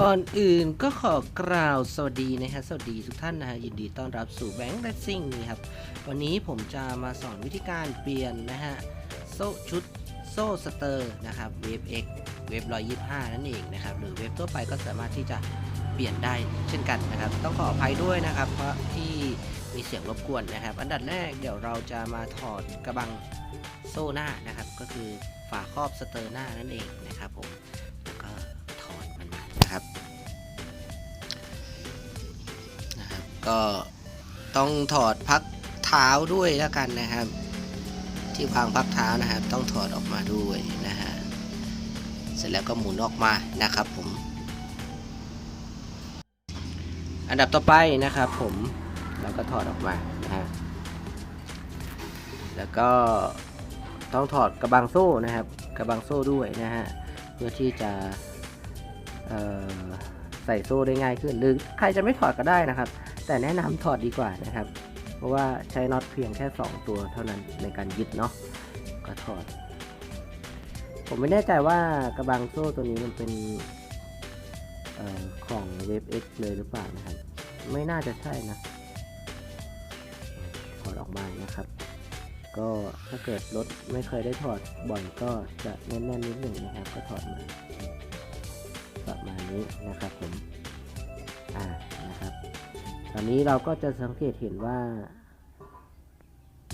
ก่อนอื่นก็ขอกล่าวสวัสดีนะฮะสวัสดีทุกท่านนะฮะยินดีต้อนรับสู่แบงค์ r ร c ซิ่งนี่ครับ วันนี้ผมจะมาสอนวิธีการเปลี่ยนนะฮะโซ่ชุดโซ่สเตอร์นะครับเวฟ X เวฟ125นั่นเองนะครับ หรือเวฟทั่วไปก็สามารถที่จะเปลี่ยนได้เช่นกันนะครับ ต้องขออภัยด้วยนะครับ เพราะที่มีเสียงรบกวนนะครับ อันดับแรกเดี๋ยวเราจะมาถอดกระบังโซ่หน้านะครับ ก็คือฝาครอบสเตอร์หน้านั่นเองนะครับผม ก็ต้องถอดพักเท้าด้วยแล้วกันนะครับ ที่วางพักเท้านะครับ ต้องถอดออกมาด้วยนะฮะเสร็จแล้วก็หมุนออกมานะครับผม อันดับต่อไปนะครับ ผมเราก็ถอดออกมานะฮะแล้วก็ต้องถอดกระบังโซ่นะครับ กระบังโซ่ด้วยนะฮะเพื่อที่จะใส่โซ่ได้ง่ายขึ้นหรือใครจะไม่ถอดก็ได้นะครับ แต่แนะนำถอดดีกว่านะครับ เพราะว่าใช้น็อตเพียงแค่ 2 ตัวเท่านั้นในการยึดเนาะก็ถอด ผมไม่แน่ใจว่ากระบังโซ่ตัวนี้มันเป็นออของเวฟ X เลยหรือเปล่านะครับ ไม่น่าจะใช่นะถอดออกมานะครับ ก็ถ้าเกิดรถไม่เคยได้ถอดบ่อยก็จะแน่นๆนิดหนึ่งนะครับ ก็ถอดมาประมาณนี้นะครับผมอ่านะครับ ตอนนี้เราก็จะสังเกตเห็นว่า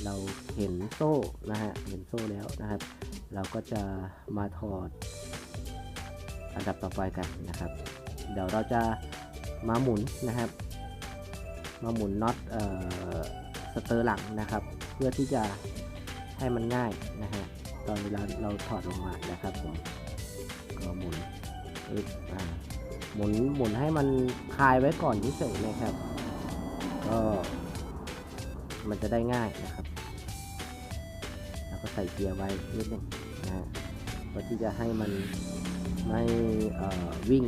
เราเห็นโซ่นะฮะเห็นโซ่แล้วนะครับ เราก็จะมาถอดอันดับต่อไปกันนะครับ เดี๋ยวเราจะมาหมุนนะครับ มาหมุนน็อตเอ่อสเตอร์หลังนะครับ เพื่อที่จะให้มันง่ายนะฮะตอนเวลาเราถอดลงมานะครับผมก็หมุนอ่าหมุนหมุนให้มันคลายไว้ก่อนที่เฉยๆนะครับ ก็มันจะได้ง่ายนะครับ แล้วก็ใส่เกียร์ไว้นิดหนึงนะเพื่อที่จะให้มันไม่วิ่ง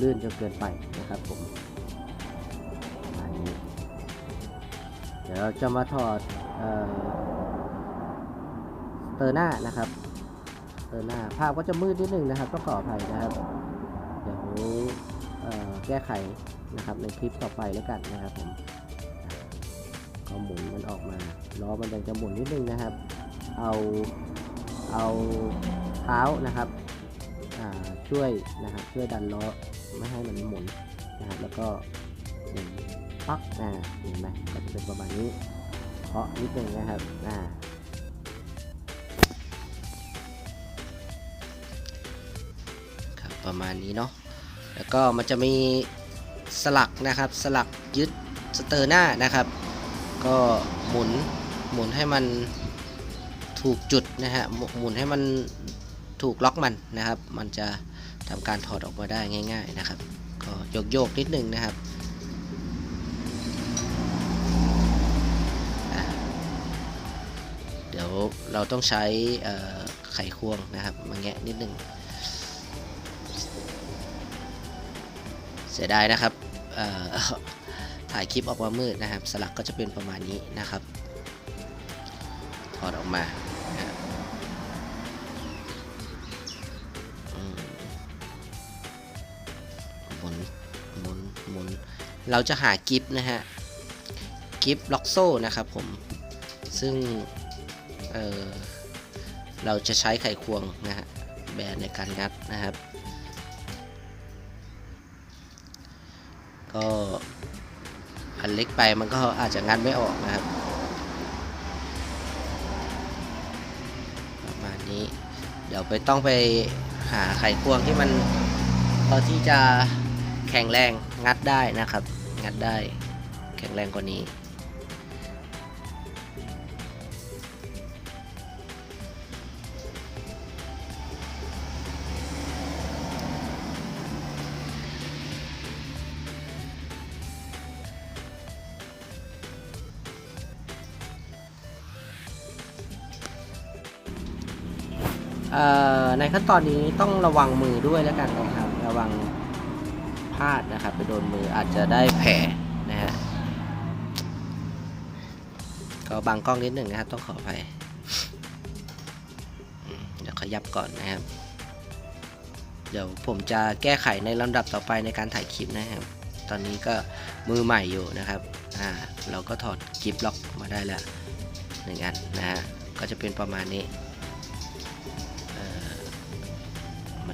ลื่นจนเกินไปนะครับผมประมาณนี้เดี๋ยวเราจะมาถอดเออเตอร์หน้านะครับ เตอร์หน้าภาพก็จะมืดนิดนึงนะครับต้องขออภัยนะครับ เดี๋ยวแก้ไข นะครับ ในคลิปต่อไปแล้วกันนะครับผมก็หมุนมันออกมาล้อมันยังจะหมุนนิดนึงนะครับ เอาเอาเท้านะครับช่วยนะครับช่วยดันล้อไม่ให้มันหมุนนะครับแล้วก็ปักอ่าเห็นไหมก็จะเป็นประมาณนี้เคาะนิดนึงนะครับอ่าครับประมาณนี้เนาะแล้วก็มันจะมี สลักนะครับ สลักยึดสเตอร์หน้านะครับ ก็หมุนหมุนให้มันถูกจุดนะฮะหมุนให้มันถูกล็อกมันนะครับ มันจะทำการถอดออกมาได้ง่าย ๆนะครับ ก็โยกโยกๆนิดนึงนะครับเดี๋ยวเราต้องใช้ไขควงนะครับมาแงะนิดนึง เสียดายนะครับถ่ายคลิปออกมามืดนะครับ สลักก็จะเป็นประมาณนี้นะครับ ถอดออกมานะครับอืมหมุนหมุนหมุนเราจะหากิฟนะฮะกิฟล็อกโซ่นะครับผม ซึ่งเเราจะใช้ไขควงนะฮะแบนในการงัดนะครับ ก็อันเล็กไปมันก็อาจจะงัดไม่ออกนะครับ ประมาณนี้ เดี๋ยวไปต้องไปหาไขควงที่มันพอที่จะแข็งแรงงัดได้นะครับ งัดได้แข็งแรงกว่านี้ ในขั้นตอนนี้ต้องระวังมือด้วยแล้วกันนะครับ ระวังพลาดนะครับ ไปโดนมืออาจจะได้แผลนะฮะก็บังกล้องนิดหนึ่งนะครับ ต้องขออภัยเดี๋ยวขยับก่อนนะครับ เดี๋ยวผมจะแก้ไขในลำดับต่อไปในการถ่ายคลิปนะครับ ตอนนี้ก็มือใหม่อยู่นะครับอ่าเราก็ถอดกิฟล็อกมาได้แล้วหนึ่งอันนะฮะก็จะเป็นประมาณนี้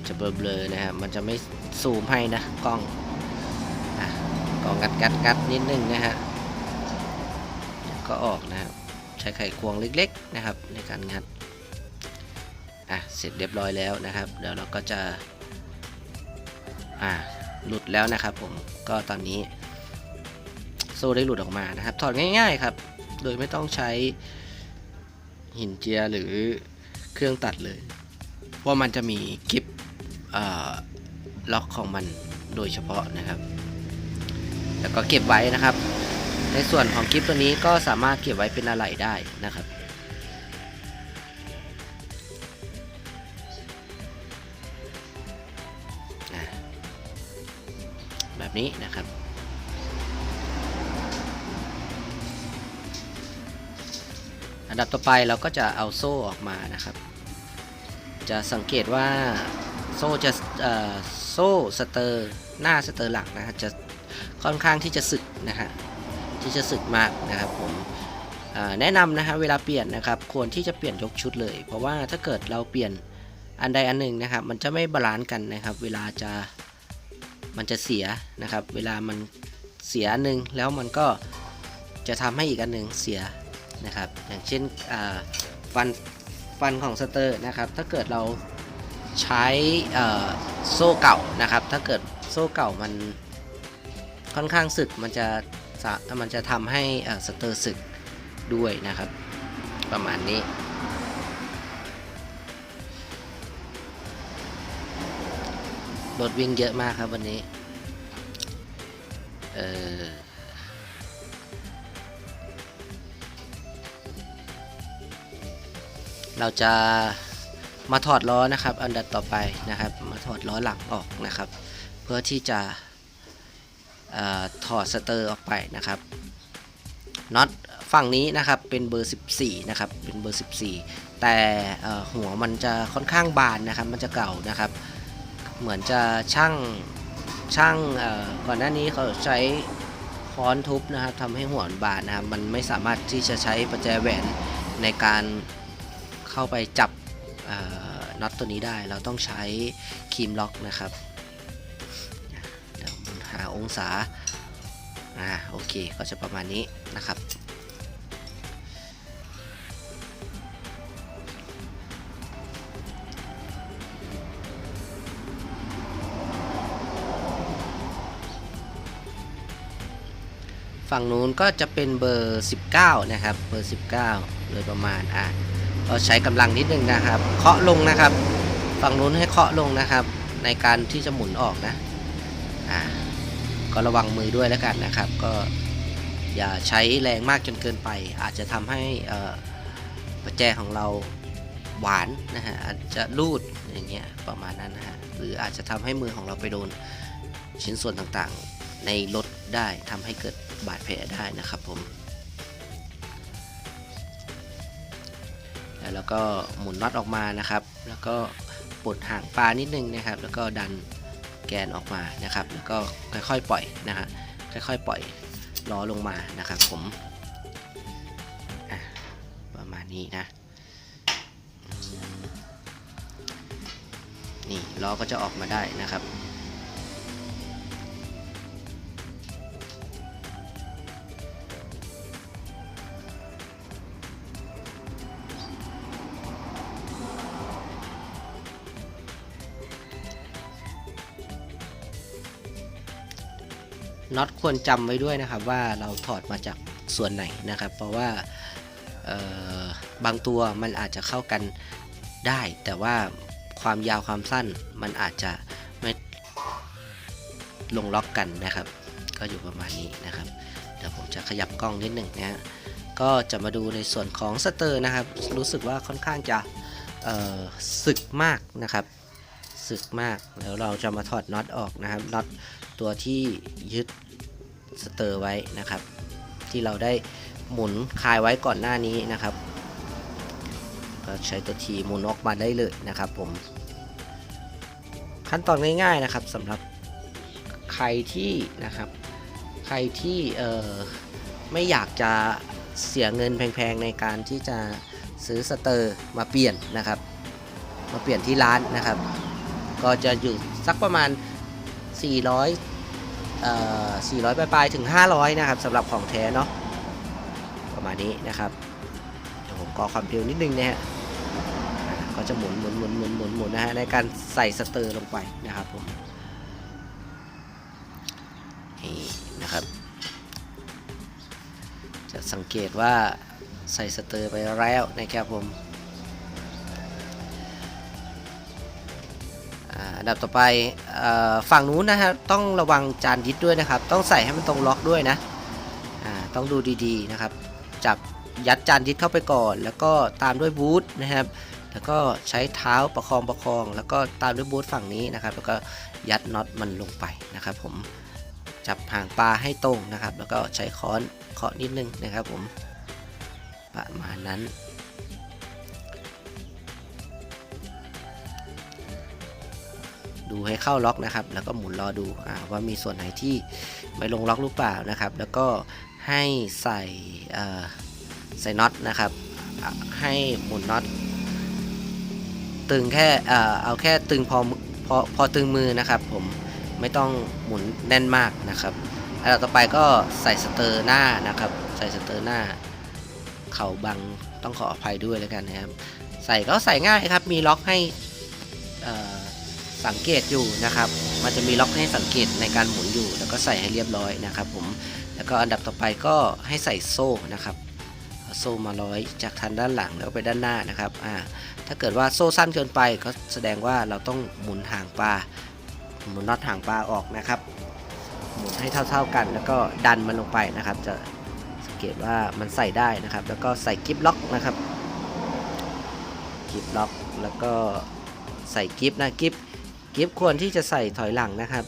มันจะเบลอๆนะฮะมันจะไม่ซูมให้นะกล้องกล้องงัดงัดงัดนิดนึงนะฮะก็ออกนะครับ ใช้ไขควงเล็กๆนะครับ ในการงัดอะเสร็จเรียบร้อยแล้วนะครับเดี๋ยวเราก็จะอ่าหลุดแล้วนะครับผมก็ตอนนี้โซ่ได้หลุดออกมานะครับ ถอดง่ายๆครับ โดยไม่ต้องใช้หินเจียหรือเครื่องตัดเลยเพราะมันจะมีกิฟ ล็อกของมันโดยเฉพาะนะครับ แล้วก็เก็บไว้นะครับ ในส่วนของกิฟตัวนี้ก็สามารถเก็บไว้เป็นอะไหล่ได้นะครับแบบนี้นะครับอันดับต่อไปเราก็จะเอาโซ่ออกมานะครับ จะสังเกตว่า โซ่จะโซ่สเตอร์หน้าสเตอร์หลักนะฮะจะค่อนข้างที่จะสึกนะฮะที่จะสึกมากนะครับผมแนะนำนะฮะเวลาเปลี่ยนนะครับควรที่จะเปลี่ยนยกชุดเลย เพราะว่าถ้าเกิดเราเปลี่ยนอันใดอันหนึ่งนะครับ มันจะไม่บาลานซ์กันนะครับ เวลาจะมันจะเสียนะครับ เวลามันเสียอันหนึ่งแล้วมันก็จะทำให้อีกอันหนึ่งเสียนะครับ อย่างเช่นฟันฟันของสเตอร์นะครับ ถ้าเกิดเรา ใช้โซ่เก่านะครับ ถ้าเกิดโซ่เก่ามันค่อนข้างสึกมันจะะมันจะทำให้สเตอร์สึกด้วยนะครับ ประมาณนี้ รถวิ่งเยอะมากครับวันนี้ เออเราจะ มาถอดล้อนะครับ อันดับต่อไปนะครับ มาถอดล้อหลังออกนะครับ เพื่อที่จะอถอดสเตอร์ออกไปนะครับน็อตฝั่งนี้นะครับเป็นเบอร์ 14 นะครับ เป็นเบอร์ 14 แต่หัวมันจะค่อนข้างบานนะครับ มันจะเก่านะครับ เหมือนจะช่างช่างก่อนหน้านี้เขาใช้ค้อนทุบนะครับทำให้หัวมันบานนะครับ มันไม่สามารถที่จะใช้ประแจแหวนในการเข้าไปจับ น็อตตัวนี้ได้เราต้องใช้ครีมล็อกนะครับเดี๋ยวหาองศาอ่าโอเคก็จะประมาณนี้นะครับฝั่งนู้นก็จะเป็นเบอร์ 19 นะครับ เบอร์ 19 โดยประมาณ อะ ก็ใช้กำลังนิดนึงนะครับ เคาะลงนะครับ ฝั่งนู้นให้เคาะลงนะครับ ในการที่จะหมุนออกนะอ่าก็ระวังมือด้วยแล้วกันนะครับ ก็อย่าใช้แรงมากจนเกินไป อาจจะทำให้เอ่อประแจของเราหวานนะฮะอาจจะรูดอย่างเงี้ยประมาณนั้นนะฮะหรืออาจจะทำให้มือของเราไปโดนชิ้นส่วนต่างๆ ในรถได้ทำให้เกิดบาดแผลได้นะครับผม แล้วก็หมุนน็อตออกมานะครับ แล้วก็ปลดหางปลานิดนึงนะครับ แล้วก็ดันแกนออกมานะครับ แล้วก็ค่อยๆปล่อยนะฮะค่อยๆปล่อยล้อลงมานะครับ ผมประมาณนี้นะนี่ล้อก็จะออกมาได้นะครับ น็อตควรจำไว้ด้วยนะครับว่าเราถอดมาจากส่วนไหนนะครับ เพราะว่าบางตัวมันอาจจะเข้ากันได้ แต่ว่าความยาวความสั้นมันอาจจะไม่ลงล็อกกันนะครับ ก็อยู่ประมาณนี้นะครับเดี๋ยวผมจะขยับกล้องนิดหนึ่งนะฮะก็จะมาดูในส่วนของสเตอร์นะครับ รู้สึกว่าค่อนข้างจะสึกมากนะครับสึกมากแล้วเราจะมาถอดน็อตออกนะครับน็อต ตัวที่ยึดสเตอร์ไว้นะครับ ที่เราได้หมุนคลายไว้ก่อนหน้านี้นะครับ ก็ใช้ตัวทีหมุนออกมาได้เลยนะครับผม ขั้นตอนง่ายๆนะครับสำหรับใครที่นะครับ ใครที่เอ่อไม่อยากจะเสียเงินแพงๆในการที่จะซื้อสเตอร์มาเปลี่ยนนะครับ มาเปลี่ยนที่ร้านนะครับ ก็จะอยู่สักประมาณ 400เอ่อ400ปลายๆถึง 500 นะครับสำหรับของแท้เนาะประมาณนี้นะครับเดี๋ยวผมกอความเร็วนิดนึงนะฮะก็จะหมุนหมุนหมุนหมุนหมุนหมุนนะฮะในการใส่สเตอร์ลงไปนะครับผมนี่นะครับ จะสังเกตว่าใส่สเตอร์ไปแล้วนะครับผม อันดับต่อไปฝั่งนู้นนะฮะต้องระวังจานยึดด้วยนะครับ ต้องใส่ให้มันตรงล็อกด้วยนะต้องดูดีๆนะครับ จับยัดจานยึดเข้าไปก่อน แล้วก็ตามด้วยบูทนะครับ แล้วก็ใช้เท้าประคองประคอง แล้วก็ตามด้วยบูทฝั่งนี้นะครับ แล้วก็ยัดน็อตมันลงไปนะครับ ผมจับหางปลาให้ตรงนะครับ แล้วก็ใช้ค้อนเคาะนิดนึงนะครับ ผมประมาณนั้น ดูให้เข้าล็อกนะครับ แล้วก็หมุนรอดูอ่าว่ามีส่วนไหนที่ไม่ลงล็อกหรือเปล่านะครับ แล้วก็ให้ใส่ใส่น็อตนะครับ ให้หมุนน็อตตึงแค่เอาแค่ตึงพอพอพอตึงมือนะครับผมไม่ต้องหมุนแน่นมากนะครับอันดับต่อไปก็ใส่สเตอร์หน้านะครับ ใส่สเตอร์หน้า เข่าบังต้องขออภัยด้วยแล้วกันนะครับ ใส่ก็ใส่ง่ายครับ มีล็อกให้อ่อ สังเกตอยู่นะครับ มันจะมีล็อกให้สังเกตในการหมุนอยู่ แล้วก็ใส่ให้เรียบร้อยนะครับผม แล้วก็อันดับต่อไปก็ให้ใส่โซ่นะครับ โซ่มาร้อยจากทางด้านหลังแล้วไปด้านหน้านะครับ อ่า ถ้าเกิดว่าโซ่สั้นเกินไปก็แสดงว่าเราต้องหมุนหางปลา หมุนน็อตหางปลาออกนะครับ หมุนให้เท่า ๆกัน แล้วก็ดันมันลงไปนะครับ จะสังเกตว่ามันใส่ได้นะครับ แล้วก็ใส่กิฟล็อกนะครับกิฟล็อก แล้วก็ใส่กิฟนะกิฟ กิฟควรที่จะใส่ถอยหลังนะครับ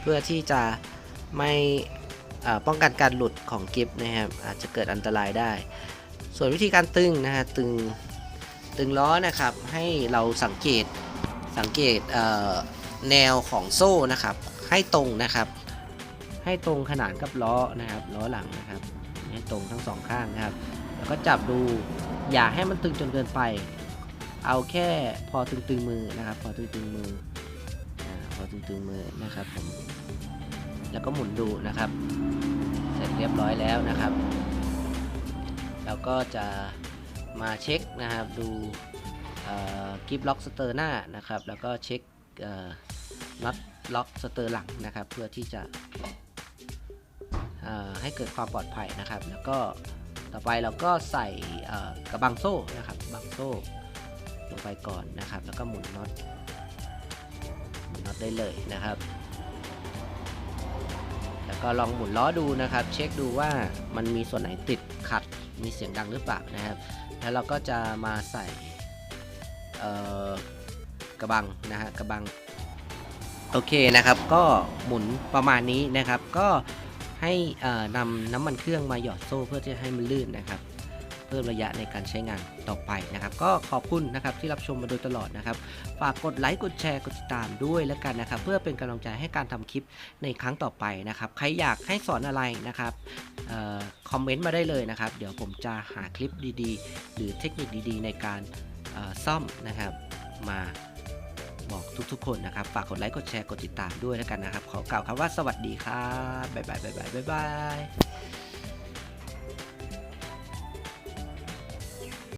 เพื่อที่จะไม่ป้องกันการหลุดของกิฟนะครับอาจจะเกิดอันตรายได้ ส่วนวิธีการตึงนะฮะตึงตึงล้อนะครับให้เราสังเกตสังเกตเแนวของโซ่นะครับ ให้ตรงนะครับ ให้ตรงขนานกับล้อนะครับล้อหลังนะครับให้ตรงทั้งสองข้างนะครับ แล้วก็จับดูอย่าให้มันตึงจนเกินไป เอาแค่พอตึงๆมือนะครับ พอตึงๆมือ อาพอตึงๆมือนะครับผมแล้วก็หมุนดูนะครับ เสร็จเรียบร้อยแล้วนะครับแล้วก็จะมาเช็คนะครับดูกิฟล็อกสเตอร์หน้านะครับ แล้วก็เช็คน็อตล็อกสเตอร์หลังนะครับ เพื่อที่จะให้เกิดความปลอดภัยนะครับ แล้วก็ต่อไปเราก็ใส่กระบังโซ่นะครับบังโซ่ลงไปก่อนนะครับ แล้วก็หมุนน็อต น็อตได้เลยนะครับ แล้วก็ลองหมุนล้อดูนะครับ เช็คดูว่ามันมีส่วนไหนติดขัดมีเสียงดังหรือเปล่านะครับ แล้วเราก็จะมาใส่กระบังนะฮะกระบังโอเคนะครับ ก็หมุนประมาณนี้นะครับ ก็ให้นำน้ำมันเครื่องมาหยอดโซ่เพื่อที่จะให้มันลื่นนะครับ พิ่มระยะในการใช้งานต่อไปนะครับ ก็ขอบคุณนะครับที่รับชมมาโดยตลอดนะครับ ฝากกดไลค์กดแชร์กดติดตามด้วยแล้วกันนะครับ เพื่อเป็นกำลังใจให้การทำคลิปในครั้งต่อไปนะครับ ใครอยากให้สอนอะไรนะครับออคอมเมนต์มาได้เลยนะครับ เดี๋ยวผมจะหาคลิปดีๆ หรือเทคนิคดีๆ ในการซ่อมนะครับมาบอกทุกๆ คนนะครับ ฝากกดไลค์กดแชร์กดติดตามด้วยแล้วกันนะครับ ขอกล่าวคำว่าสวัสดีครับบ๊ายบายบ๊ายบายบ๊ายบาย